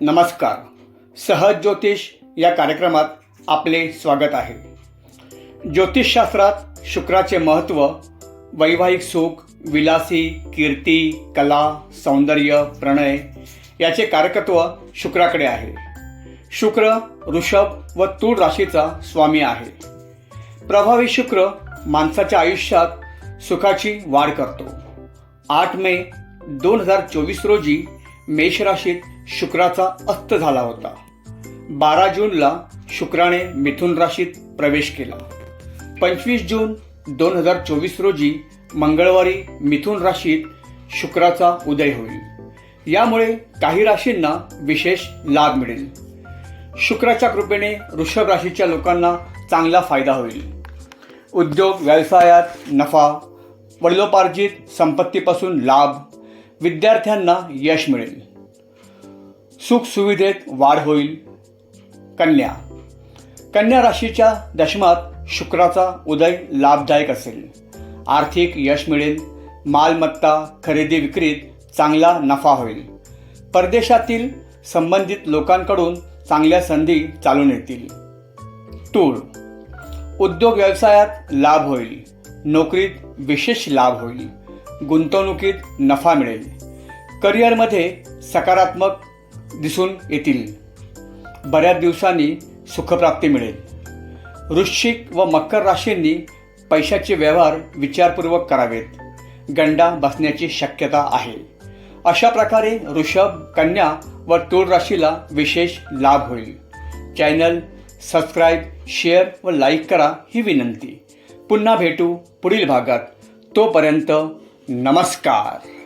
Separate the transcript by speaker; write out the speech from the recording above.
Speaker 1: नमस्कार. सहज ज्योतिष या कार्यक्रमात आपले स्वागत आहे. ज्योतिषशास्त्रात शुक्राचे महत्त्व वैवाहिक सुख विलासी कीर्ती कला सौंदर्य प्रणय याचे कारकत्व शुक्राकडे आहे. शुक्र ऋषभ व तूळ राशीचा स्वामी आहे. प्रभावी शुक्र माणसाच्या आयुष्यात सुखाची वाढ करतो. आठ मे दोन हजार चोवीस रोजी मेष राशीत शुक्राचा अस्त झाला होता. बारा जूनला शुक्राने मिथुन राशीत प्रवेश केला. पंचवीस जून दोन हजार चोवीस रोजी मंगळवारी मिथुन राशीत शुक्राचा उदय होईल. यामुळे काही राशींना विशेष लाभ मिळेल. शुक्राच्या कृपेने वृषभ राशीच्या लोकांना चांगला फायदा होईल. उद्योग व्यवसायात नफा वडिलोपार्जित संपत्तीपासून लाभ विद्यार्थ्यांना यश मिळेल. सुखसुविधेत वाढ होईल. कन्या. कन्या राशीच्या दशमात शुक्राचा उदय लाभदायक असेल. आर्थिक यश मिळेल. मालमत्ता खरेदी विक्रीत चांगला नफा होईल. परदेशातील संबंधित लोकांकडून चांगल्या संधी चालून येतील. तूळ उद्योग व्यवसायात लाभ होईल. नोकरीत विशेष लाभ होईल. गुंतवणुकीत नफा मिळेल. करिअरमध्ये सकारात्मक दिसून येतील. बऱ्याच दिवसांनी सुखप्राप्ती मिळेल. वृश्चिक व मकर राशींनी पैशाचे व्यवहार विचारपूर्वक करावेत. गंडा बसण्याची शक्यता आहे. अशा प्रकारे ऋषभ कन्या व तूळ राशीला विशेष लाभ होईल. चॅनल सबस्क्राईब शेअर व लाईक करा ही विनंती. पुन्हा भेटू पुढील भागात. तोपर्यंत नमस्कार.